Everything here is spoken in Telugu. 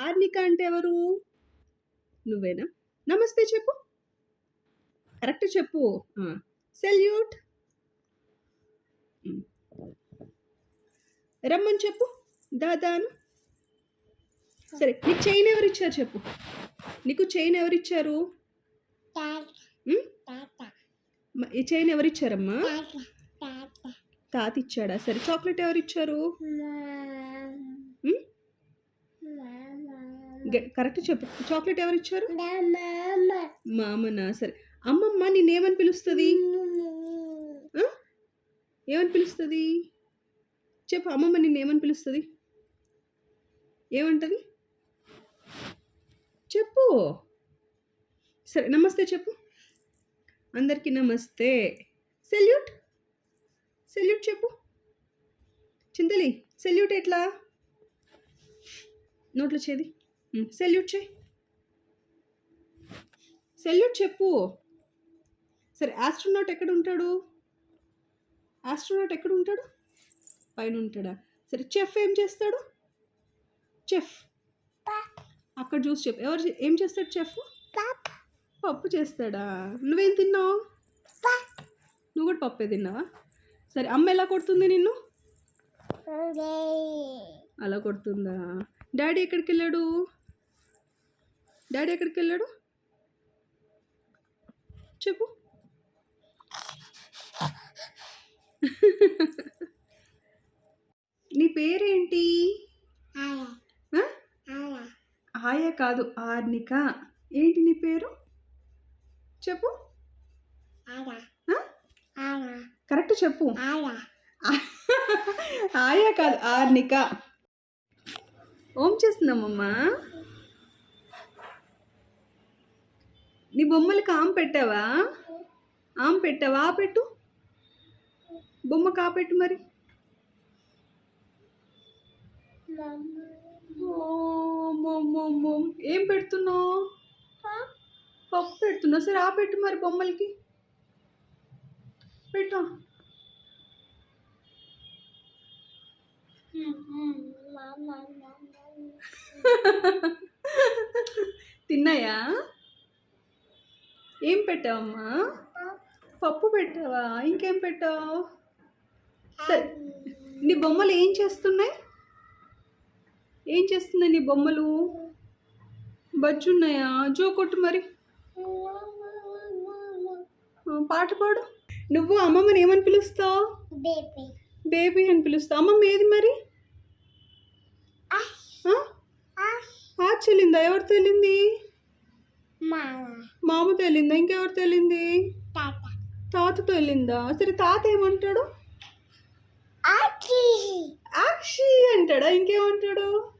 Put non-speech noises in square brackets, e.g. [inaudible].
ఆర్నిక అంటే ఎవరు? నువ్వేనా? నమస్తే చెప్పు. కరెక్ట్ చెప్పు. సెల్యూట్. రమ్మని చెప్పు. దాదాను. సరే నీకు చైన్ ఎవరు ఇచ్చారు చెప్పు. నీకు చైన్ ఎవరు ఇచ్చారు? ఈ చైన్ ఎవరు ఇచ్చారమ్మా? తాత. ఇచ్చాడా? సరే చాక్లెట్ ఎవరు ఇచ్చారు? కరెక్ట్ చెప్పు. చాక్లెట్ ఎవరు ఇచ్చారు మామనా? సరే. అమ్మమ్మ నిన్నేమని పిలుస్తుంది? ఏమని పిలుస్తుంది? చెప్పు అమ్మమ్మ నిన్నేమని పిలుస్తుంది? ఏమంటది? చెప్పు. సరే నమస్తే చెప్పు. అందరికీ నమస్తే. సెల్యూట్. సెల్యూట్ చెప్పు. చింతలి సెల్యూట్ ఎట్లా? నోట్లో చేది. సెల్యూట్ చేయి. సెల్యూట్ చెప్పు. సరే ఆస్ట్రోనాట్ ఎక్కడ ఉంటాడు? ఆస్ట్రోనాట్ ఎక్కడ ఉంటాడు? పైన ఉంటాడా? సరే చెఫ్ ఏం చేస్తాడు? చెఫ్. అక్కడ చూసి చెప్పు. ఎవరు ఏం చేస్తాడు చెఫ్? పప్పు చేస్తాడా? నువ్వేం తిన్నావు? నువ్వు కూడా పప్పే తిన్నావా? సరే అమ్మ ఎలా కొడుతుంది నిన్ను? అలా కొడుతుందా? డాడీ ఎక్కడికి వెళ్ళాడు డాడీ ఎక్కడికి వెళ్ళాడు? చెప్పు. నీ పేరేంటి? ఆయ కాదు ఆర్నిక. ఏంటి నీ పేరు? చెప్పు? కరెక్ట్ చెప్పు. ఆయా కాదు ఆర్నిక. ఓం చేస్తున్నామమ్మా నీ బొమ్మలకి ఆమె పెట్టావా? ఆమె పెట్టావా? ఆ పెట్టు. బొమ్మ కాపెట్టు మరి. ఏం పెడుతున్నావు? పప్పు పెడుతున్నావు. సరే ఆ పెట్టు మరి బొమ్మలకి. పెట్టా. [laughs] తిన్నాయా? ఏం పెట్టావమ్మా? పప్పు పెట్టావా? ఇంకేం పెట్టావు? సరే. నీ బొమ్మలు ఏం చేస్తున్నాయి? ఏం చేస్తున్నాయి నీ బొమ్మలు? బజ్జున్నాయా? జో కొట్టు మరి. పాట పాడు. నువ్వు అమ్మమ్మని ఏమని పిలుస్తావు? బేబీ. అని పిలుస్తావు. అమ్మమ్మ ఏది మరి? చెల్లిందా? ఎవరు తెలింది? మామ. మామ తెలిందా? ఇంకెవరు తెలింది? తాత. వెళ్ళిందా సరే తాత ఏమంటాడు? ఆక్షి. అంటాడా? ఇంకేమంటాడు?